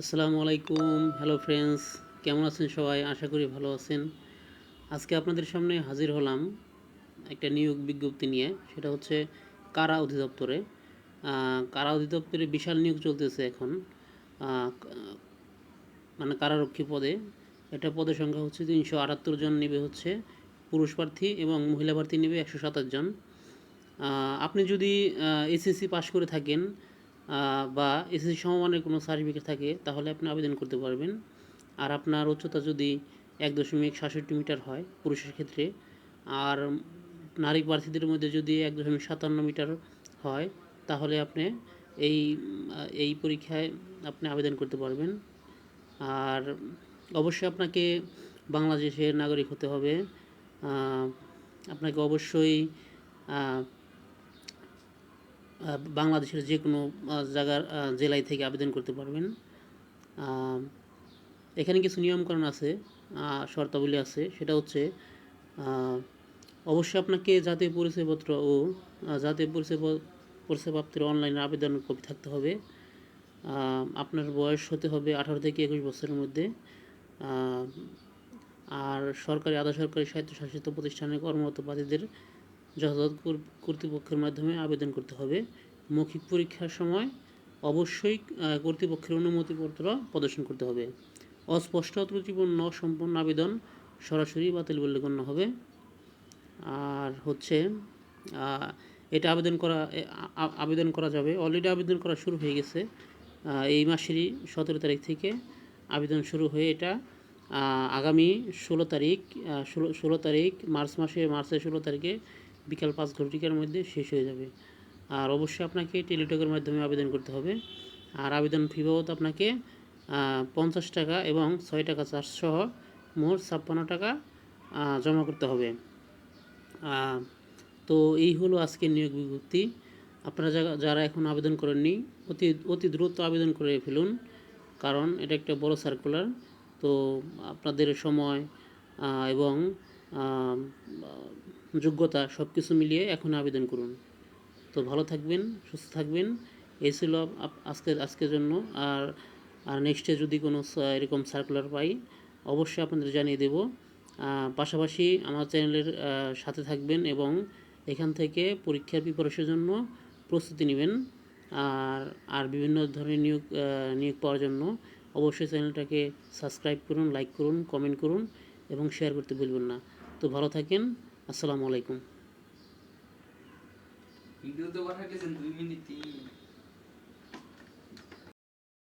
আসসালামু আলাইকুম। Hello friends কেমন আছেন সবাই? আশা করি ভালো আছেন। আজকে আপনাদের সামনে হাজির হলাম একটা নিয়োগ বিজ্ঞপ্তি নিয়ে, সেটা হচ্ছে কারা অধিদপ্তরে। কারা অধিদপ্তরে বিশাল নিয়োগ চলতেছে এখন। মানে কারারক্ষী পদে। এটা পদের সংখ্যা হচ্ছে তিনশো আটাত্তর জন নেবে হচ্ছে পুরুষ প্রার্থী এবং মহিলা প্রার্থী নেবে একশো সাতাশ জন। আপনি যদি এসএসসি পাশ করে থাকেন বা এসএসসি সমমানের কোনো সার্টিফিকেট থাকে, তাহলে আপনি আবেদন করতে পারবেন। আর আপনার উচ্চতা যদি এক দশমিক সাতষট্টি মিটার হয় পুরুষের ক্ষেত্রে, আর নারী প্রার্থীদের মধ্যে যদি এক দশমিক সাতান্ন মিটার হয়, তাহলে আপনি এই এই পরীক্ষায় আপনি আবেদন করতে পারবেন। আর অবশ্যই আপনাকে বাংলাদেশের নাগরিক হতে হবে। আপনাকে অবশ্যই বাংলাদেশের যে কোনো জায়গার জেলায় থেকে আবেদন করতে পারবেন। এখানে কিছু নিয়মকানুন আছে শর্তাবলী আছে। সেটা হচ্ছে অবশ্যই আপনাকে জাতীয় পরিচয়পত্র ও জাতীয় পরিচয় পরিচয়পত্রের অনলাইনে আবেদন কপি থাকতে হবে। আপনার বয়স হতে হবে আঠারো থেকে একুশ বছরের মধ্যে। আর সরকারি, আধা সরকারি স্বায়ত্তশাসিত প্রতিষ্ঠানে কর্মরত প্রার্থীদের যথাযথ কর্তৃপক্ষের মাধ্যমে আবেদন করতে হবে। মৌখিক পরীক্ষার সময় অবশ্যই কর্তৃপক্ষের অনুমতিপত্র প্রদর্শন করতে হবে। অস্পষ্ট ত্রুটিপূর্ণ সম্পূর্ণ আবেদন সরাসরি বাতিল বলে গণ্য হবে। আর হচ্ছে এটা আবেদন করা আবেদন করা যাবে। অলরেডি আবেদন করা শুরু হয়ে গেছে। এই মাসেরই সতেরো তারিখ থেকে আবেদন শুরু হয়ে এটা আগামী ষোলো তারিখ ষোলো ষোলো তারিখ, মার্চ মাসে, মার্চের ষোলো তারিখে বিকাল পাঁচ ঘটিকার মধ্যে শেষ হয়ে যাবে। আর অবশ্যই আপনাকে টেলিটকের মাধ্যমে আবেদন করতে হবে। আর আবেদন ফি বাবদ আপনাকে পঞ্চাশ টাকা এবং ছয় টাকা চার্জ সহ মোট ছাপ্পান্ন টাকা জমা করতে হবে। তো এই হলো আজকের নিয়োগ বিজ্ঞপ্তি। আপনারা যারা- এখন আবেদন করেননি, অতি অতি দ্রুত আবেদন করে ফেলুন, কারণ এটা একটা বড় সার্কুলার তো আপনাদের সময় এবং যোগ্যতা সব কিছু মিলিয়ে এখন আবেদন করুন। তো ভালো থাকবেন, সুস্থ থাকবেন। এই ছিল আজকের আজকের জন্য। আর আর নেক্সটে যদি কোনো এরকম সার্কুলার পাই, অবশ্যই আপনাদের জানিয়ে দেব। পাশাপাশি আমার চ্যানেলের সাথে থাকবেন এবং এখান থেকে পরীক্ষার প্রিপারেশনের জন্য প্রস্তুতি নেবেন। আর আর বিভিন্ন ধরনের নিয়োগ নিয়োগ পাওয়ার জন্য অবশ্যই চ্যানেলটাকে সাবস্ক্রাইব করুন লাইক করুন কমেন্ট করুন এবং শেয়ার করতে ভুলবেন না। তো ভালো থাকেন। আসসালামু আলাইকুম। ভিডিও তো পাঠাইতেছেন দুই মিনিট